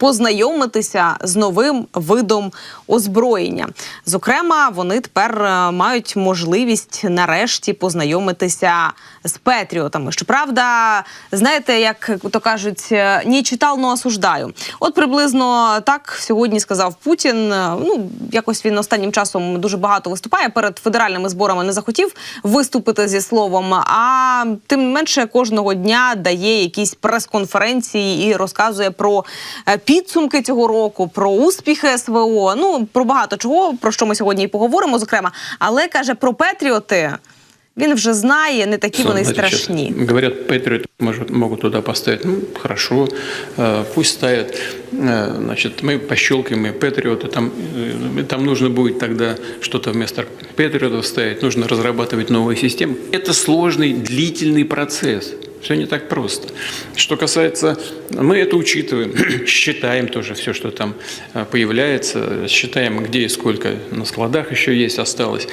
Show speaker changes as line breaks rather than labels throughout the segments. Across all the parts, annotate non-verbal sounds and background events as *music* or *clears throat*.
Познайомитися з новим видом озброєння. Зокрема, вони тепер е, мають можливість нарешті познайомитися з петріотами. Щоправда, знаєте, як то кажуть, е, не читав, но осуждаю. От приблизно так сьогодні сказав Путін. Е, Ну якось він останнім часом дуже багато виступає перед федеральними зборами. Не захотів виступити зі словом. А тим менше кожного дня дає якісь прес-конференції і розказує про підсумки цього року, про успіхи СВО. Ну про багато чого, про що ми сьогодні і поговоримо, зокрема. Але каже про Петріоти. Він вже знає, не такі вони й
Значит,
страшні.
Говорят, Патриот может, могут туда поставить. Ну, хорошо, э, пусть ставят. Э, Значит, мы пощелкаем и Патриоты. Там, э, там нужно будет тогда что-то вместо Патриотов ставить. Нужно разрабатывать новые системы. Это сложный, длительный процесс. Все не так просто. Что касается, мы это учитываем, *clears throat* считаем тоже все, что там э, появляется, считаем, где и сколько на складах еще есть осталось,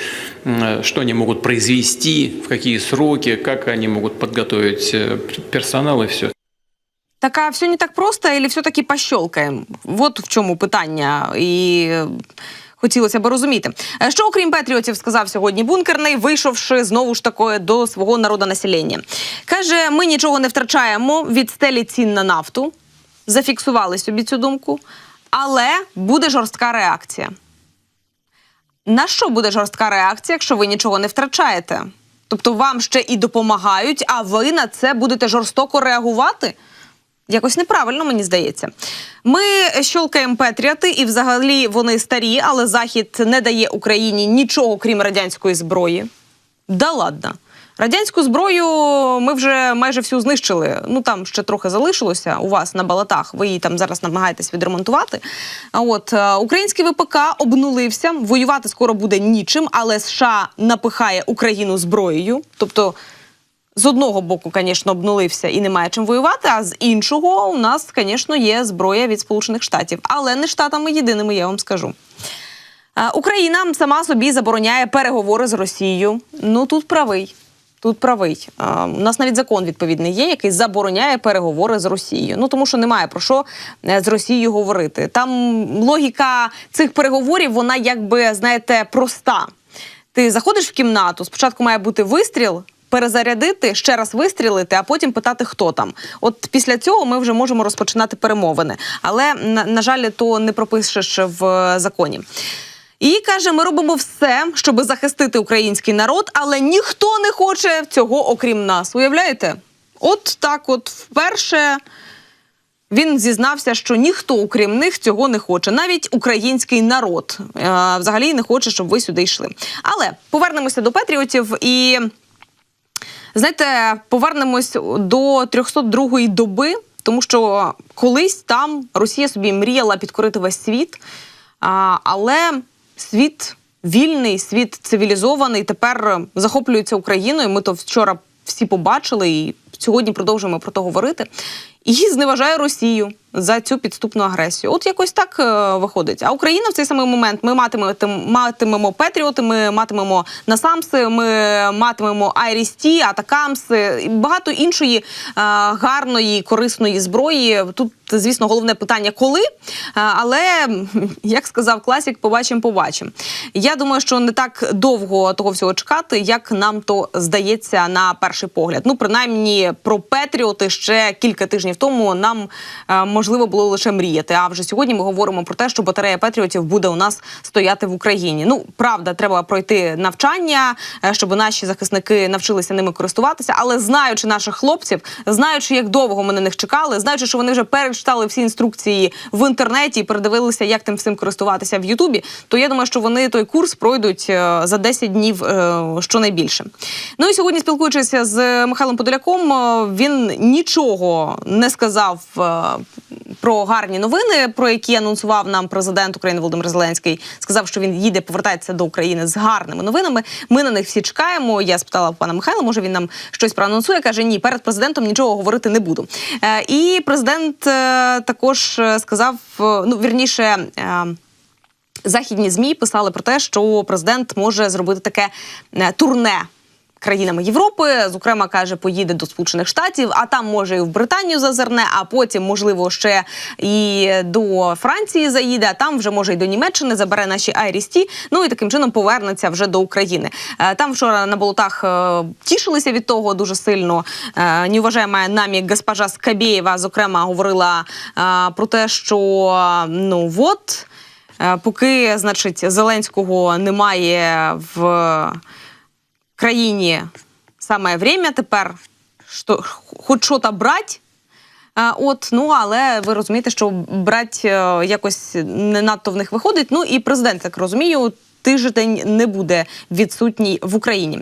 э, что они могут произвести, в какие сроки, как они могут подготовить э, персонал и все.
Так а все не так просто, или все-таки пощолкаємо? От в чому питання. Е, хотілося б розуміти. Е, Що, окрім Петріотів, сказав сьогодні бункерний, вийшовши знову ж таки до свого народонаселення. Каже: ми нічого не втрачаємо від стелі цін на нафту. Зафіксували собі цю думку, але буде жорстка реакція. На що буде жорстка реакція, якщо ви нічого не втрачаєте? Тобто вам ще і допомагають, а ви на це будете жорстоко реагувати? Якось неправильно, мені здається. Ми щолкаємо Петріоти, і взагалі вони старі, але Захід не дає Україні нічого, крім радянської зброї. Да ладно. Радянську зброю ми вже майже всю знищили. Ну там ще трохи залишилося у вас на балатах. Ви її там зараз намагаєтесь відремонтувати. А от е, український ВПК обнулився. Воювати скоро буде нічим, але США напихає Україну зброєю. Тобто з одного боку, звісно, обнулився і немає чим воювати, а з іншого у нас, звісно, є зброя від Сполучених Штатів, але не штатами єдиними, я вам скажу. Україна сама собі забороняє переговори з Росією. Ну тут правий. Тут правий. У нас навіть закон відповідний є, який забороняє переговори з Росією. Ну тому що немає про що е, з Росією говорити. Там логіка цих переговорів, вона якби знаєте проста. Ти заходиш в кімнату, спочатку має бути вистріл. Перезарядити, ще раз вистрілити, а потім питати, хто там. От після цього ми вже можемо розпочинати перемовини. Але на, на жаль, то не пропишеш в е, законі. І каже: ми робимо все, щоб захистити український народ, але ніхто не хоче цього, окрім нас. Уявляєте? От так, от вперше. Він зізнався, що ніхто, окрім них, цього не хоче. Навіть український народ е, взагалі не хоче, щоб ви сюди йшли. Але повернемося до Петріотів і знаєте, повернемось до 302-ї доби, тому що колись там Росія собі мріяла підкорити весь світ, але світ вільний, світ цивілізований тепер захоплюється Україною. Ми то вчора всі побачили і сьогодні продовжуємо про то говорити. І зневажає Росію за цю підступну агресію. От якось так е, виходить. А Україна в цей самий момент ми матимемо, матимемо Петріоти, ми матимемо Насамси, ми матимемо Айрісті, Атакамси і багато іншої е, гарної, корисної зброї. Тут, звісно, головне питання коли. Е, але як сказав класік, побачимо, побачимо. Я думаю, що не так довго того всього чекати, як нам то здається на перший погляд. Ну, принаймні, про Петріоти ще кілька тижнів тому нам е, можливо було лише мріяти. А вже сьогодні ми говоримо про те, що батарея Петріотів буде у нас стояти в Україні. Ну правда, треба пройти навчання, е, щоб наші захисники навчилися ними користуватися. Але знаючи наших хлопців, знаючи, як довго ми на них чекали, знаючи, що вони вже перечитали всі інструкції в інтернеті і передивилися, як тим всім користуватися в Ютубі, то я думаю, що вони той курс пройдуть е, за 10 днів щонайбільше. Ну і сьогодні, спілкуючись з Михайлом Подоляком, він нічого не сказав е, про гарні новини, про які анонсував нам президент України Володимир Зеленський. Сказав, що він їде, повертається до України з гарними новинами. Ми на них всі чекаємо. Я спитала пана Михайла, може він нам щось проанонсує. каже: ні, перед президентом нічого говорити не буду. Е, І президент е, також сказав: ну вірніше. Західні змі писали про те, що президент може зробити таке турне країнами Європи. Зокрема, каже, поїде до Сполучених Штатів, а там може і в Британію зазирне, а потім, можливо, ще і до Франції заїде. А там вже може і до Німеччини забере наші Айрісті. Ну і таким чином повернеться вже до України. Е, Там вчора на болотах е, тішилися від того дуже сильно. Е, Неуважаема намі госпожа Скабєєва, зокрема, говорила про те, що ну от. Поки, значить, Зеленського немає в країні саме время тепер, що, хоч що то брать. От, ну але ви розумієте, що брать е, якось не надто в них виходить. Ну і президент, так розумію, тиждень не буде відсутній в Україні.